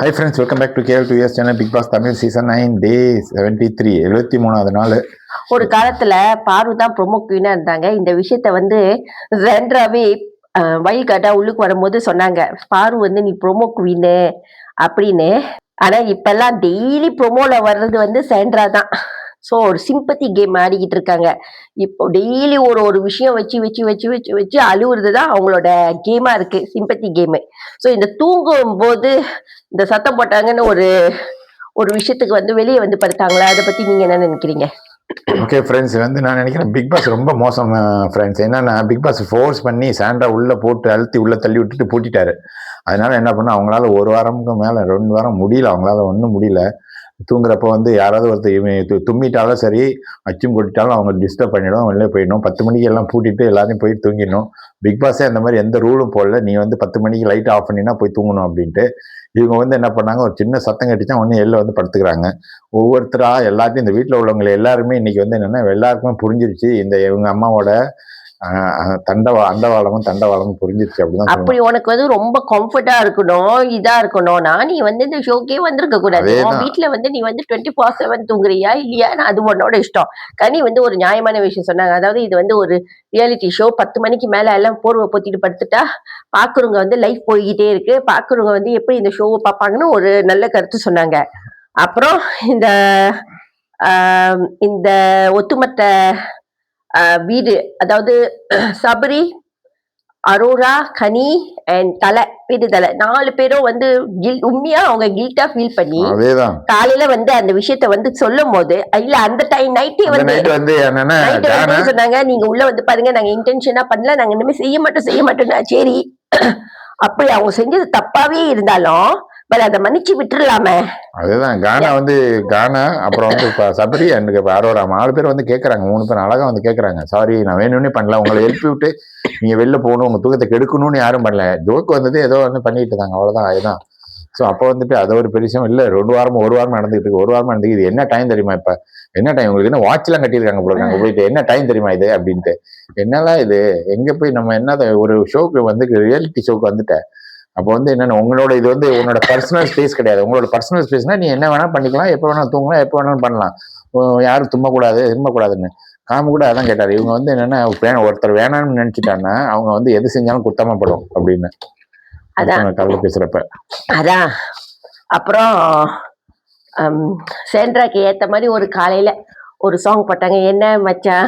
Hi friends welcome back to KL two years channel big boss Tamil season nine day seventy three எழுபத்தி மூணாவது நாள். ஒரு காலத்துல பாரு தான் ப்ரொமோ குயினா இருந்தாங்க. இந்த விஷயத்த வந்து ரெண்டராவே வயல் காட்டா உள்ளுக்கு வரும்போது சொன்னாங்க. பாரு வந்து நீ ப்ரொமோ குயினு அப்படின்னு. ஆனா இப்பெல்லாம் டெய்லி ப்ரொமோல வர்றது வந்து சேண்ட்ரா தான். ஸோ ஒரு சிம்பத்தி கேம் ஆடிக்கிட்டு இருக்காங்க. இப்போ டெய்லி ஒரு ஒரு விஷயம் வச்சு வச்சு வச்சு வச்சு வச்சு அழுவுறது தான் அவங்களோட கேமா இருக்கு. சிம்பத்தி கேமு ஸோ இந்த தூங்கும் போது இந்த சத்தம் போட்டாங்கன்னு ஒரு ஒரு விஷயத்துக்கு வந்து வெளியே வந்து படுத்தாங்களா? அதை பத்தி நீங்க என்ன நினைக்கிறீங்க? ஓகே ஃப்ரெண்ட்ஸ் வந்து நான் நினைக்கிறேன் பிக் பாஸ் ரொம்ப மோசம் uh, ஃப்ரெண்ட்ஸ் என்னன்னா பிக் பாஸ் ஃபோர்ஸ் பண்ணி சாண்டா உள்ள போட்டு அழுத்தி உள்ள தள்ளி விட்டுட்டு பூட்டிட்டாரு. அதனால என்ன பண்ண அவங்களால ஒரு வாரமுக்கு மேல ரெண்டு வாரம் முடியல. அவங்களால ஒன்றும் முடியல. தூங்குறப்ப வந்து யாராவது ஒருத்தர் இவங்க து- தும்மிட்டாலும் சரி அச்சும் கொட்டிட்டாலும் அவங்க டிஸ்டர்ப் பண்ணிடும் வெளியே போயிடணும். பத்து மணிக்கு எல்லாம் பூட்டிட்டு எல்லாரையும் போய் தூங்கிடணும். பிக் பாஸே அந்த மாதிரி எந்த ரூலும் போடல. நீ வந்து பத்து மணிக்கு லைட் ஆஃப் பண்ணினா போய் தூங்கணும் அப்படின்ட்டு. இவங்க வந்து என்ன பண்ணாங்க? ஒரு சின்ன சத்தம் கட்டிச்சா ஒன்று எல்ல வந்து படுத்துக்கிறாங்க. ஒவ்வொருத்தராக எல்லாத்தையும் இந்த வீட்டில் உள்ளவங்க எல்லாருமே இன்னைக்கு வந்து என்னென்னா எல்லாருக்குமே புரிஞ்சிருச்சு. இந்த இவங்க அம்மாவோட தண்டவா அண்டவாளமும் தண்டவாளமும் புரிஞ்சிருச்சு அப்படிதான். அப்படி உனக்கு வந்து ரொம்ப கம்ஃபர்டா இருக்கணும் இதா இருக்கணும்னா நீ வந்து இந்த ஷோக்கே வந்திருக்க கூடாது. வீட்ல வந்து நீ வந்து டுவெண்ட்டி ஃபோர் செவன் தூங்குறியா இல்லையா? அது உன்னோட இஷ்டம். கனி வந்து ஒரு நியாயமான விஷயம் சொன்னாங்க. அதாவது இது வந்து ஒரு ரியாலிட்டி ஷோ பத்து மணிக்கு மேல எல்லாம் போர்வை பொத்திட்டு படுத்துட்டா பாக்குறவங்க வந்து லைஃப் போய்கிட்டே இருக்கு. பாக்குறவங்க வந்து எப்படி இந்த ஷோவை பார்ப்பாங்கன்னு ஒரு நல்ல கருத்து சொன்னாங்க. அப்புறம் இந்த இந்த ஒட்டுமொத்த ஆ, வீடு. அதாவது சபரி அரோரா கனி அண்ட் தலை வீடு தலை. நாலு பேரும் வந்து கில் உண்மையா அவங்க கில்ட்டா ஃபீல் பண்ணி காலையில வந்து அந்த விஷயத்த வந்து சொல்லும் போது இல்ல அந்த டைம் நைட்டே வந்து சொன்னாங்க? நீங்க உள்ள வந்து பாருங்க நாங்க இன்டென்ஷனா பண்ணல நாங்க இனிமே செய்ய மாட்டோம் செய்ய மாட்டோம்னா சரி. அப்படி அவங்க செஞ்சது தப்பாவே இருந்தாலும் பட் அதை மன்னிச்சு விட்டுறலாமே. அதுதான் கானா வந்து கானா அப்புறம் வந்து இப்ப சபரி அண்ட் அரோரா நாலு பேர் வந்து கேக்குறாங்க மூணு பேர் அழகா வந்து கேக்குறாங்க. சாரி நான் வேணும்னே பண்ணல உங்களை எழுப்பி விட்டு நீங்க வெளில போகணும் உங்க தூக்கத்தை கெடுக்கணும்னு யாரும் பண்ணல. ஜோக்கு வந்தது ஏதோ வந்து பண்ணிட்டு இருந்தாங்க அவ்வளவுதான் அதுதான் ஸோ அப்போ வந்துட்டு அது ஒரு பெரிய விஷயம் இல்ல ரெண்டு வாரமா ஒரு வாரம் நடந்துட்டு இருக்கு. ஒரு வாரமா நடந்துக்கு இது என்ன டைம் தெரியுமா இப்ப? என்ன டைம் உங்களுக்கு என்ன வாட்ச் எல்லாம் கட்டியிருக்காங்க போல இருக்காங்க போயிட்டு என்ன டைம் தெரியுமா இது? அப்படின்ட்டு. என்னலாம் இது? எங்க போய் நம்ம என்ன ஒரு ஷோக்கு வந்து ரியாலிட்டி ஷோக்கு வந்துட்ட அப்போ வந்து என்னன்னா உங்களோட இது வந்து உன்னோட பர்சனல் ஸ்பேஸ் கிடையாது. உங்களோட பர்சனல் ஸ்பேஸ்னா நீ என்ன வேணா பண்ணிக்கலாம் எப்போ வேணா தூங்கலாம் எப்போ வேணாலும் பண்ணலாம். யாரும் தும்மக்கூடாது இருமக்கூடாதுன்னு காம கூட அதான் கேட்டாரு. இவங்க வந்து என்னன்னா வே- ஒருத்தர் வேணாம்னு நினைச்சிட்டாங்கன்னா அவங்க வந்து எது செஞ்சாலும் குத்தமாப்படும் அப்படின்னு. அதான். கல்ல பேசுறப்ப. அதான். அப்புறம் சேண்ட்ராக்கு ஏத்த மாதிரி ஒரு காலையில ஒரு சாங் போட்டாங்க என்ன மச்சான்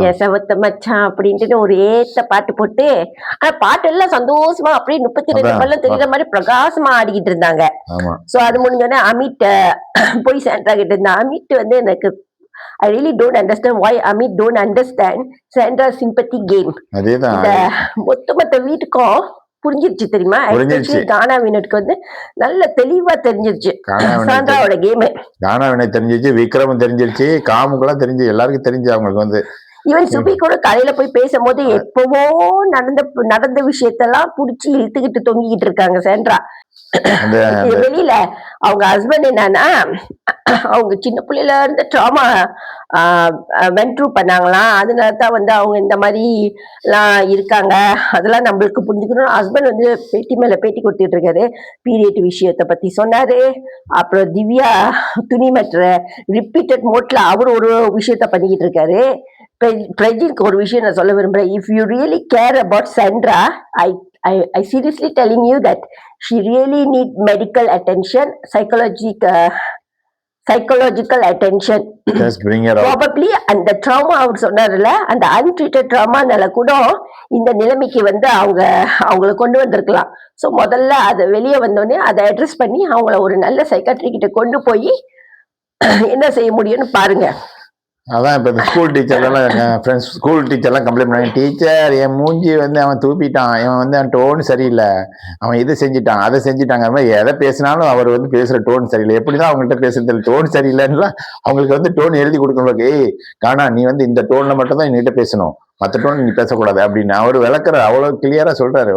என் செவத்த மச்சான் அப்படின்ட்டு ஒரு ஏத்த பாட்டு போட்டு ஆனா பாட்டு எல்லாம் சந்தோஷமா அப்படியே முப்பத்தி ரெண்டு. பல்ல தெரியுற மாதிரி பிரகாசமா ஆடிக்கிட்டு இருந்தாங்க. சோ அது முடிஞ்சோடனே அஹ், போய் கிட்ட இருந்தா அமிட் வந்து எனக்கு I really don't understand why Amit don't understand Sandra sympathy game மொத்த மொத்த வீட்டுக்கும் புரிஞ்சிருச்சு தெரியுமா? கானா வீனட்டுக்கு வந்து நல்ல தெளிவா தெரிஞ்சிருச்சு. சாண்ட்ராவோட கேமு கானா வினய் தெரிஞ்சிருச்சு விக்ரம் தெரிஞ்சிருச்சு காமுக்கெல்லாம் தெரிஞ்சு எல்லாருக்கும் தெரிஞ்சு அவங்களுக்கு வந்து. ஈவன் சுபி கூட காலையில போய் பேசும்போது எப்பவோ நடந்த நடந்த விஷயத்தெல்லாம் புடிச்சு இழுத்துக்கிட்டு தொங்கிக்கிட்டு இருக்காங்க இது வெளியில அவங்க ஹஸ்பண்ட் என்னன்னா அவங்க சின்ன பிள்ளையில இருந்து ட்ராமா வென்ட்ரூ பண்ணாங்களாம். அதனால தான் வந்து அவங்க இந்த மாதிரி எல்லாம் இருக்காங்க. அதெல்லாம் நம்மளுக்கு புரிஞ்சுக்கணும் ஹஸ்பண்ட் வந்து பேட்டி மேல பேட்டி கொடுத்துட்டு இருக்காரு. பீரியட் விஷயத்த பத்தி சொன்னாரு. அப்புறம் திவ்யா துணி மற்ற ரிப்பீட்டட் மோட்ல அவர் ஒரு விஷயத்த பண்ணிக்கிட்டு இருக்காரு. பிர- பிரஜினுக்கு ஒரு விஷயம் நான் சொல்ல விரும்புறேன். If you really care about Sandra I I I seriously telling you that attention psychologic uh, psychological attention. Just bring out probably அந்த ட்ராமா அவர் சொன்னார்ல அந்த அன்ட்ரீட்டட் ட்ராமானால கூட இந்த நிலைமைக்கு வந்து அவங்க அவங்கள கொண்டு வந்திருக்கலாம். ஸோ முதல்ல அதை வெளியே வந்தோடனே அதை அட்ரஸ் பண்ணி அவங்கள ஒரு நல்ல சைக்காட்ரி கிட்ட கொண்டு போய் என்ன செய்ய முடியும்னு பாருங்க. அதான் இப்போ இந்த ஸ்கூல் டீச்சர்லாம் ஃப்ரெண்ட்ஸ் ஸ்கூல் டீச்சர்லாம் கம்ப்ளைண்ட் பண்ணாங்க. டீச்சர் என் மூஞ்சி வந்து அவன் தூப்பிட்டான் இவன் வந்து அவன் டோன் சரியில்லை. அவன் இது செஞ்சுட்டான் அதை செஞ்சுட்டாங்க அது மாதிரி எதை பேசினாலும் அவர் வந்து பேசுற டோன் சரியில்லை. எப்படிதான் அவங்கள்ட்ட பேசுறது டோன் சரியில்லைன்னா அவங்களுக்கு வந்து டோன் எழுதி கொடுக்கணும். ஏய் காணா நீ வந்து இந்த டோன்ல மட்டும் தான் என்கிட்ட பேசணும். மற்ற டோன் நீ பேசக்கூடாது அப்படின்னு அவர் விளக்குற அவ்வளவு கிளியரா சொல்கிறாரு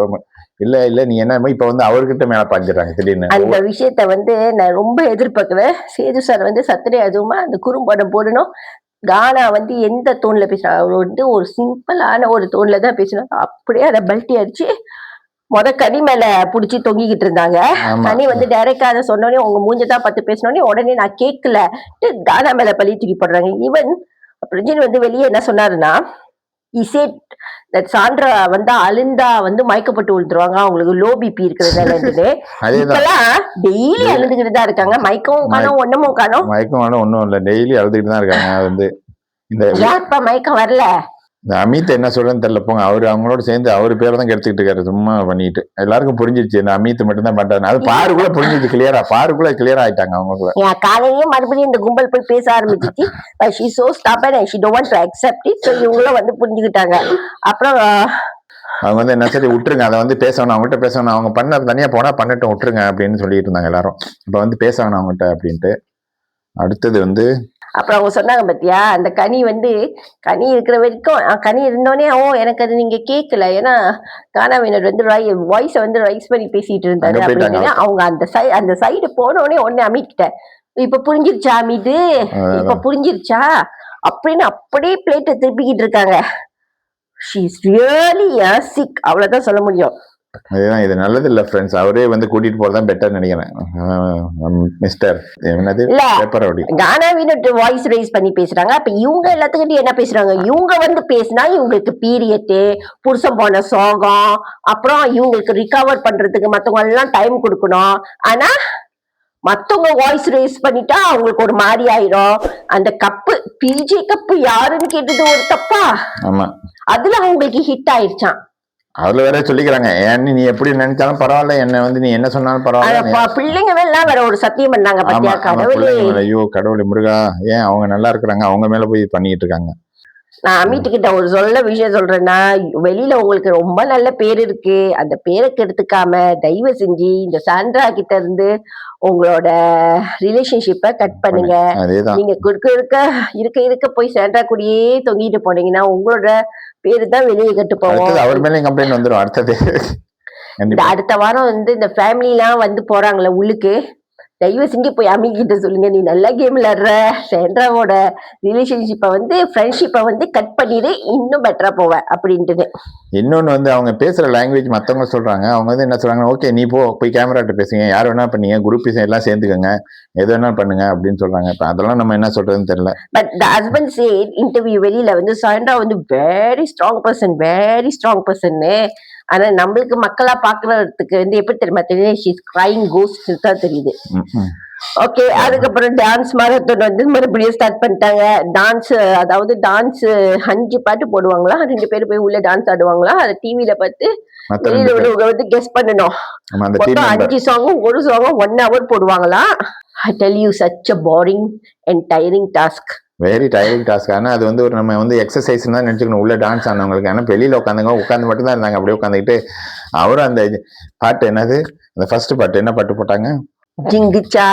இல்ல இல்ல நீ என்ன இப்ப வந்து அவர்கிட்ட மேல பாஞ்சிடறாங்க திடீர்னு. அந்த விஷயத்த வந்து நான் ரொம்ப எதிர்பார்க்குவேன் சேது சார் வந்து சத்துரை அதுவுமா அந்த குறும்படம் போடணும். கானா வந்து எந்த தோன்ல பேசுறாங்க அவர் வந்து ஒரு சிம்பிளான ஒரு தோன்ல தான் பேசணும் அப்படியே அதை பல்ட்டி அடிச்சு முத கனி மேல புடிச்சு தொங்கிக்கிட்டு இருந்தாங்க. கனி வந்து டைரக்டா அதை சொன்னோடனே உங்க மூஞ்சதான் பார்த்து பேசினோடனே உடனே நான் கேட்கல கானா மேல பழி தூக்கி போடுறாங்க. ஈவன் பிரஜின் வந்து வெளியே என்ன சொன்னாருன்னா இசேட் சாண்ட்ரா வந்து அழுந்தா வந்து மயக்கப்பட்டு விழுந்துருவாங்க. அவங்களுக்கு லோ பிபி அதேதான். இப்பெல்லாம் டெய்லி அழுதுகிட்டு தான் இருக்காங்க. மயக்கமும் காணோம் ஒண்ணுமும் காணோம். மயக்கம் ஒன்றும் இல்லை. டெய்லி அழுதுகிட்டு தான் இருக்காங்க. வந்து இந்த மயக்கம் வரல? இந்த அமித் என்ன சொல்றேன்னு தெரியல. போங்க அவரு அவங்களோட சேர்ந்து அவர் பேரை தான் கெடுத்துக்கிட்டு இருக்காரு. சும்மா பண்ணிட்டு. எல்லாருக்கும் புரிஞ்சிருச்சு இந்த அமித் மட்டும் தான் பண்றாரு. அது பாருக்குள்ள புரிஞ்சிச்சு கிளியரா பாருக்குள்ள கிளியர் ஆயிட்டாங்க அவங்களுக்குள்ள காலையிலேயே மறுபடியும் இந்த கும்பல் போய் பேச ஆரம்பிச்சிச்சு. She so stop and she don't to accept it so இவங்களும் வந்து புரிஞ்சுக்கிட்டாங்க. அப்புறம் அவங்க வந்து என்ன சரி விட்டுருங்க. அதை வந்து பேச வேணாம். அவங்ககிட்ட பேச வேணாம். அவங்க பண்ண தனியா போனா பண்ணட்டும் விட்டுருங்க அப்படின்னு சொல்லிட்டு இருந்தாங்க எல்லாரும். இப்ப வந்து பேச வேணாம் அவங்ககிட்ட அப்படின்ட்டு. அடுத்தது வந்து அப்புறம் அவங்க சொன்னாங்க பாத்தியா அந்த கனி வந்து கனி இருக்கிற வரைக்கும் கனி இருந்தோடனே ஓ எனக்கு அது நீங்க கேட்கல ஏன்னா கானாவினர் வந்து வாய்ஸை வந்து ரைஸ் பண்ணி பேசிட்டு இருந்தாரு. அப்படின்னு. அவங்க அந்த சை அந்த சைடு போனோடனே உடனே அமிக்கிட்ட இப்ப புரிஞ்சிருச்சா அமிது இப்ப புரிஞ்சிருச்சா? அப்படின்னு அப்படியே பிளேட்டை திருப்பிக்கிட்டு இருக்காங்க. ஷீஸ் ரியலி சிக் அவ்வளவுதான் சொல்ல முடியும். அதுதான் இது நல்லது இல்ல ஃப்ரெண்ட்ஸ் அவரே வந்து கூட்டிட்டு போறதா பெட்டர் நினைக்கிறேன். மிஸ்டர் என்னது? இல்ல பேப்பர் அப்படி கானாவினட்டு வாய்ஸ் ரைஸ் பண்ணி பேசுறாங்க. அப்ப இவங்க எல்லாத்துக்கிட்டையும் என்ன பேசுறாங்க? இவங்க வந்து பேசினா இவங்களுக்கு பீரியட்டு புருஷன் போன சோகம் அப்புறம் இவங்களுக்கு ரிகவர் பண்றதுக்கு மத்தவங்க எல்லாம் டைம் கொடுக்கணும். ஆனா மத்தவங்க வாய்ஸ் ரைஸ் பண்ணிட்டா அவங்களுக்கு ஒரு மாதிரி ஆயிரும். அந்த கப்பு பிஜே கப்பு யாருன்னு கேட்டது ஒரு தப்பா? அதுல அவங்களுக்கு ஹிட் ஆயிடுச்சான் அதுல வேற சொல்லிக்கிறாங்க. ஏன் நீ எப்படி நினைச்சாலும் பரவாயில்ல என்ன வந்து நீ என்ன சொன்னாலும் பரவாயில்ல பிள்ளைங்க எல்லாம் வேற ஒரு சத்தியம் பண்ணாங்க ஐயோ கடவுளே முருகா ஏன் அவங்க நல்லா இருக்கிறாங்க அவங்க மேல போய் பண்ணிட்டு இருக்காங்க. நான் அமிட்டு கிட்ட ஒரு சொல்ல விஷயம் சொல்றேன்னா வெளியில உங்களுக்கு ரொம்ப நல்ல பேர் இருக்கு அந்த பேரை கெடுத்துக்காம தயவு செஞ்சு இந்த சாண்ட்ரா கிட்ட இருந்து உங்களோட ரிலேஷன்ஷிப்பை கட் பண்ணுங்க. நீங்க குறுக்க இருக்க இருக்க இருக்க போய் சாண்ட்ரா கூடயே தொங்கிட்டு போனீங்கன்னா உங்களோட பேரு தான் வெளியே கெட்டு போவோம். அவர் மேலயும் கம்ப்ளைண்ட் வந்துரும் அடுத்தது. இந்த அடுத்த வாரம் வந்து இந்த ஃபேமிலி எல்லாம் வந்து போறாங்களே உள்ளுக்கு. தயவு செஞ்சு போய் அம்மி கிட்ட சொல்லுங்க. நீ நல்லா கேம் விளையாடுற. சாண்ட்ராவோட ரிலேஷன்ஷிப்பை வந்து ஃப்ரெண்ட்ஷிப்பை வந்து கட் பண்ணிடு இன்னும் பெட்டரா போவேன் அப்படின்ட்டு இன்னொன்னு வந்து அவங்க பேசுற லாங்குவேஜ் மத்தவங்க சொல்றாங்க. அவங்க வந்து என்ன சொல்றாங்க ஓகே நீ போ. போய் கேமராட்ட பேசுங்க. யார் வேணா பண்ணீங்க குரூப் எல்லாம் சேர்ந்துக்கங்க. எது வேணா பண்ணுங்க. அப்படின்னு சொல்றாங்க. இப்ப அதெல்லாம் நம்ம என்ன சொல்றதுன்னு தெரியல. But the husband say interview வெளியில வந்து சாண்ட்ரா வந்து very strong person very strong பர்சன்னு ஆனா நம்மளுக்கு மக்களா பாக்குறதுக்கு வந்து எப்படி தெரியுமா தெரியும் ஷீஸ் கிரைங் கோஸ்ட் தான் தெரியுது. ஓகே அதுக்கப்புறம் டான்ஸ் மாரத்தான் வந்து மறுபடியும் ஸ்டார்ட் பண்ணிட்டாங்க. டான்ஸ் அதாவது டான்ஸ் அஞ்சு பாட்டு போடுவாங்களா? ரெண்டு பேரும் போய் உள்ள டான்ஸ் ஆடுவாங்களா? அதை டிவில பார்த்து வந்து கெஸ் பண்ணணும். மொத்தம் அஞ்சு சாங்கும் ஒரு சாங்கும் ஒன் ஹவர் போடுவாங்களா? I tell you such a boring and tiring task very tiring task ஆனால் அது வந்து ஒரு நம்ம வந்து எக்ஸசைஸ் தான் நினச்சிக்கணும். உள்ள டான்ஸ் ஆனவங்களுக்கு. ஆனால் வெளியில் உட்காந்துங்க உட்காந்து மட்டும் தான் இருந்தாங்க. அப்படியே உட்காந்துக்கிட்டு அவரும் அந்த பாட்டு என்னது? அந்த ஃபர்ஸ்ட் பாட்டு என்ன பாட்டு போட்டாங்க? ஜிங்குச்சா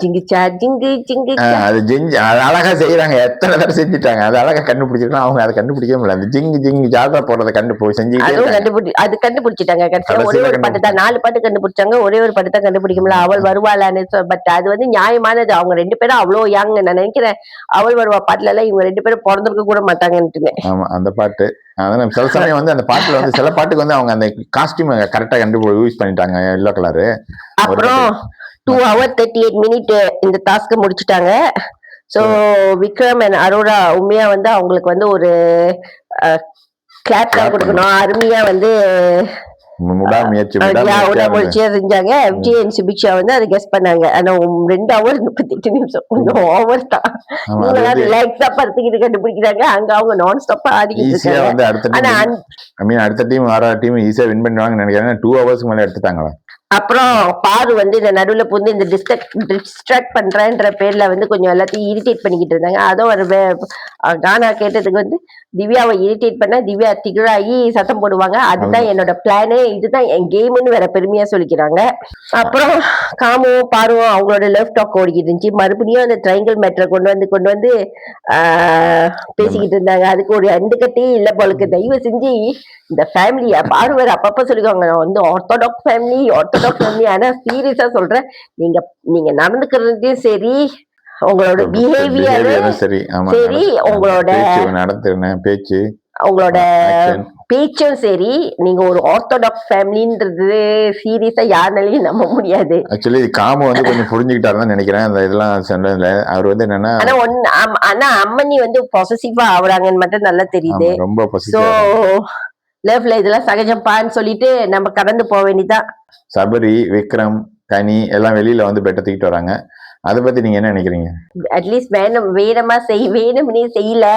ஜிங்குச்சா ஜிங்கு ஜிங்கு அது ஜிஞ்சு அது அழகா செய்யறாங்க எத்தனை தடவை செஞ்சுட்டாங்க. அது அழகா கண்டுபிடிச்சிருக்கலாம் அவங்க அதை கண்டுபிடிக்க முடியல. அந்த ஜிங்கு ஜிங்கு ஜாதா போடுறத கண்டு போய் இருக்காங்க. கண்டுபிடி அது கண்டுபிடிச்சிட்டாங்க. கடைசியா ஒரே ஒரு பாட்டு தான் நாலு பாட்டு கண்டுபிடிச்சாங்க. ஒரே ஒரு பாட்டு தான் கண்டுபிடிக்க முடியல அவள் வருவாளான்னு பட் அது வந்து நியாயமானது. அவங்க ரெண்டு பேரும் அவ்வளவு யங் நான் நினைக்கிறேன். அவள் வருவா பாட்டுல எல்லாம் இவங்க ரெண்டு பேரும் பிறந்திருக்க கூட மாட்டாங்கன்ட்டு ஆமா அந்த பாட்டு. அதனால சில சமயம் வந்து அந்த பாட்டுல வந்து சில பாட்டுக்கு வந்து அவங்க அந்த காஸ்டியூம் கரெக்டா கண்டுபிடி யூஸ் பண்ணிட்டாங்க. எல்லோ கலரு அப்புறம் two hour thirty eight minute இந்த டாஸ்க் முடிச்சிட்டாங்க. ஸோ விக்ரம் அண்ட் அரோரா உண்மையா வந்து அவங்களுக்கு வந்து ஒரு கிளாப் கொடுக்கணும். அருமையா வந்து முடாமுயற்சி யா, விடாமுயற்சியா இருந்து. உடம்புச்சியா செஞ்சாங்க. விஜய் அண்ட் சுபிக்ஷா வந்து அதை கெஸ் பண்ணாங்க. ஆனா ரெண்டு ஹவர் முப்பத்தெட்டு நிமிஷம். கொஞ்சம் ஓவர் தான். வந்து ரிலாக்ஸா படுத்துக்கிட்டு கண்டுபிடிக்கிறாங்க. அங்க அவங்க நான் ஸ்டாப்பா ஆடிக்கிட்டு அடுத்த டீம் அடுத்த டீம் வர டீம் ஈஸியா வின் பண்ணுவாங்கன்னு நினைக்கிறேன். டூ ஹவர்ஸ்க்கு மேல எடுத்துட்டாங்களா? அப்புறம் பாரு வந்து இந்த நடுவுல புந்து இந்த டிஸ்ட்ராக்ட் டிஸ்ட்ராக்ட் பண்றேன்ற பேர்ல வந்து கொஞ்சம் எல்லாத்தையும் இரிட்டேட் பண்ணிக்கிட்டு இருந்தாங்க. அதுவும் ஒரு கானா கேட்டதுக்கு வந்து திவ்யாவை இரிட்டேட் பண்ண திவ்யா திகழாகி சத்தம் போடுவாங்க. அதுதான் என்னோட பிளானு இதுதான் என் கேம்னு வேற பெருமையா சொல்லிக்கிறாங்க. அப்புறம் காமுவும் பாருவும் அவங்களோட லெஃப்ட் டாக் ஓடிக்கிட்டு இருந்துச்சு. மறுபடியும் அந்த ட்ரைங்கல் மேட்டரை கொண்டு வந்து கொண்டு வந்து பேசிக்கிட்டு இருந்தாங்க. அதுக்கு ஒரு ரெண்டு கட்டி இல்ல போலுக்கு தயவு செஞ்சு இந்த ஃபேமிலியா பார்வர் அப்பப்ப சொல்லிக்கோங்க நான் வந்து ஆர்த்தோடாக்ஸ் ஃபேமிலி ஃபேமிலி ஆனா சீரியஸா சொல்றேன். நீங்க நீங்க நடந்துக்கிறதையும் சரி உங்களோட பிஹேவியர் சரி. சரி, உங்களோட- பேச்சு நடத்துன பேச்சு. உங்களோட. பேச்சும் சரி நீங்க ஒரு ஆர்த்தோடாக்ஸ் ஃபேமிலின்றது சீரியஸா யாருனாலையும் நம்ப முடியாது. ஆக்சுவலி காம வந்து கொஞ்சம் புரிஞ்சுக்கிட்டாருன்னு நினைக்கிறேன். அந்த இதெல்லாம் சொன்னதுல அவர் வந்து என்னன்னா ஆனா ஆம், ஆனா அம்மனி வந்து பொசசிவா ஆகுறாங்கன்னு மட்டும் நல்லா தெரியுது. ரொம்ப லவ்ல இதெல்லாம் சகஜம்பான்னு சொல்லிட்டு நம்ம கடந்து போக வேண்டியதான் சபரி விக்ரம் கனி எல்லாம் வெளியில வந்து பெட்ட தூக்கிட்டு வராங்க. அதை பத்தி நீங்க என்ன நினைக்கிறீங்க? அட்லீஸ்ட் வேணும் வேணுமா செய் வேணும்னே செய்யல.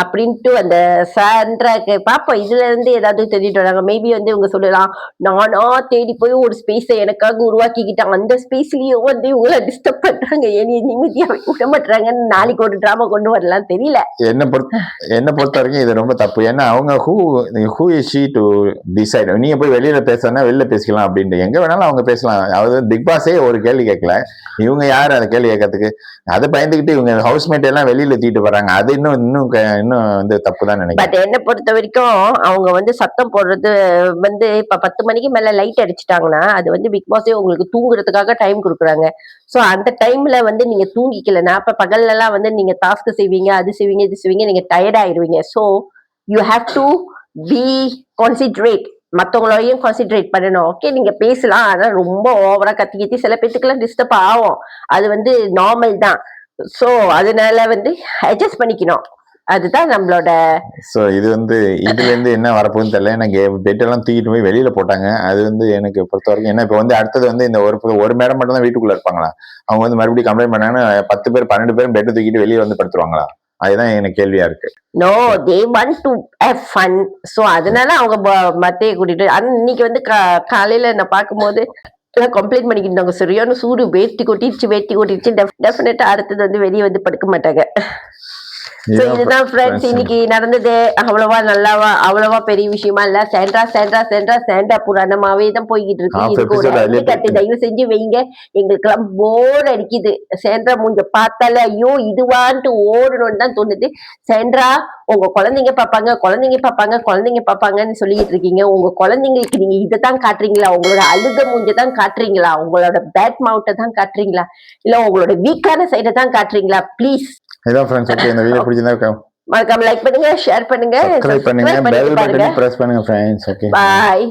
அப்படின்ட்டு அந்த சான்றாக்கு பாப்போம் இதுல இருந்து ஏதாவது தெரிஞ்சுட்டு வராங்க. மேபி வந்து இவங்க சொல்லலாம் நானா தேடி போய் ஒரு ஸ்பேஸை எனக்காக உருவாக்கிக்கிட்டேன். அந்த ஸ்பேஸ்லயும் வந்து இவங்கள டிஸ்டர்ப் பண்றாங்க. என்னைய நிம்மதியா விட மாட்டாங்கன்னு நாளைக்கு ஒரு டிராமா கொண்டு வரலாம் தெரியல. என்ன பொறுத்த என்ன பொறுத்த வரைக்கும் இது ரொம்ப தப்பு. ஏன்னா அவங்க who who is she to decide நீங்க போய் வெளியில பேசுறதுனா வெளியில பேசிக்கலாம் அப்படின்ட்டு. எங்க வேணாலும் அவங்க பேசலாம். அதாவது பிக் பாஸே ஒரு கேள்வி கேட்கல. இவங்க யார் அந்த கேள்வி கேட்கறதுக்கு? அதை பயந்துக்கிட்டு இவங்க ஹவுஸ்மேட் எல்லாம் வெளியில தீட்டு வராங்க அது இன்னும் இன்னும் க- இன்னும் வந்து தப்பு தான் நினைக்கிறேன் பட் என்ன பொறுத்த வரைக்கும் அவங்க வந்து சத்தம் போடுறது வந்து இப்ப பத்து மணிக்கு மேல லைட் அடிச்சிட்டாங்கன்னா அது வந்து பிக் பாஸே உங்களுக்கு தூங்குறதுக்காக டைம் கொடுக்குறாங்க. சோ அந்த டைம்ல வந்து நீங்க தூங்கிக்கலனா இப்ப பகல்ல எல்லாம் வந்து நீங்க டாஸ்க் செய்வீங்க அது செய்வீங்க இது செய்வீங்க நீங்க tired ஆயிருவீங்க. So you have to be concentrate மற்றவங்களையும் concentrate பண்ணணும். ஓகே நீங்க பேசலாம் ஆனா ரொம்ப ஓவரா கத்தி கத்தி சில பேத்துக்கெல்லாம் டிஸ்டர்ப் ஆகும். அது வந்து நார்மல் தான். ஸோ அதனால வந்து அட்ஜஸ்ட் பண்ணிக்கணும். அதுதான் நம்மளோட ஸோ இது வந்து இதுல இருந்து என்ன வரப்போகுதுன்னு தெரியல. எனக்கு பெட் எல்லாம் தூக்கிட்டு போய் வெளியில போட்டாங்க. அது வந்து எனக்கு பொறுத்த வரைக்கும் என்ன இப்போ வந்து அடுத்தது வந்து இந்த ஒரு ஒரு மேடம் மட்டும் தான் வீட்டுக்குள்ள இருப்பாங்களா? அவங்க வந்து மறுபடியும் கம்ப்ளைண்ட் பண்ணாங்கன்னா பத்து பேர் பன்னெண்டு பேரும் பெட் தூக்கிட்டு வெளியே வந்து படுத்துருவாங்களா? அதுதான் எனக்கு கேள்வியா இருக்கு. No they want to have fun so அதனால அவங்க மத்தையை கூட்டிட்டு இன்னைக்கு வந்து காலையில நான் பார்க்கும்போது எல்லாம் கம்ப்ளைண்ட் பண்ணிக்கிட்டு இருந்தாங்க சரியான சூடு வேட்டி கொட்டிடுச்சு வேட்டி கொட்டிடுச்சு. டெஃபினட்டா அடுத்தது வந்து வெளியே வந்து படுக்க மாட்டாங்க. இதுதான் ஃப்ரெண்ட்ஸ். இன்னைக்கு நடந்தது அவ்வளவா நல்லாவா அவ்வளவா பெரிய விஷயமா இல்ல. சேண்ட்ரா சேண்ட்ரா சேண்ட்ரா சேண்டா புராணமாவே தான் போய்கிட்டு இருக்கு. இதுக்கு ஒரு கட்டு தயவு செஞ்சு வைங்க. எங்களுக்கு எல்லாம் போர் அடிக்குது. சேண்ட்ரா மூஞ்ச பார்த்தாலே ஐயோ இதுவான்ட்டு ஓடணும்னு தான் தோணுது. சேண்ட்ரா உங்க குழந்தைங்க பாப்பாங்க குழந்தைங்க பாப்பாங்க குழந்தைங்க பாப்பாங்கன்னு சொல்லிட்டு இருக்கீங்க. உங்க குழந்தைங்களுக்கு நீங்க இதை தான் காட்டுறீங்களா? உங்களோட அழுக மூஞ்ச தான் காட்டுறீங்களா? உங்களோட பேட் மவுட்டை தான் காட்டுறீங்களா? இல்ல உங்களோட வீக்கான சைடை தான் காட்டுறீங்களா? ப்ளீஸ் இதான் ஃப்ரெண்ட்ஸ் ஓகே இந்த வீடியோ பிடிச்சிருந்தா மறக்காம லைக் பண்ணுங்க ஷேர் பண்ணுங்க சப்ஸ்கிரைப் பண்ணுங்க பெல் பட்டனை பிரஸ் பண்ணுங்க ஃப்ரெண்ட்ஸ் ஓகே பாய்.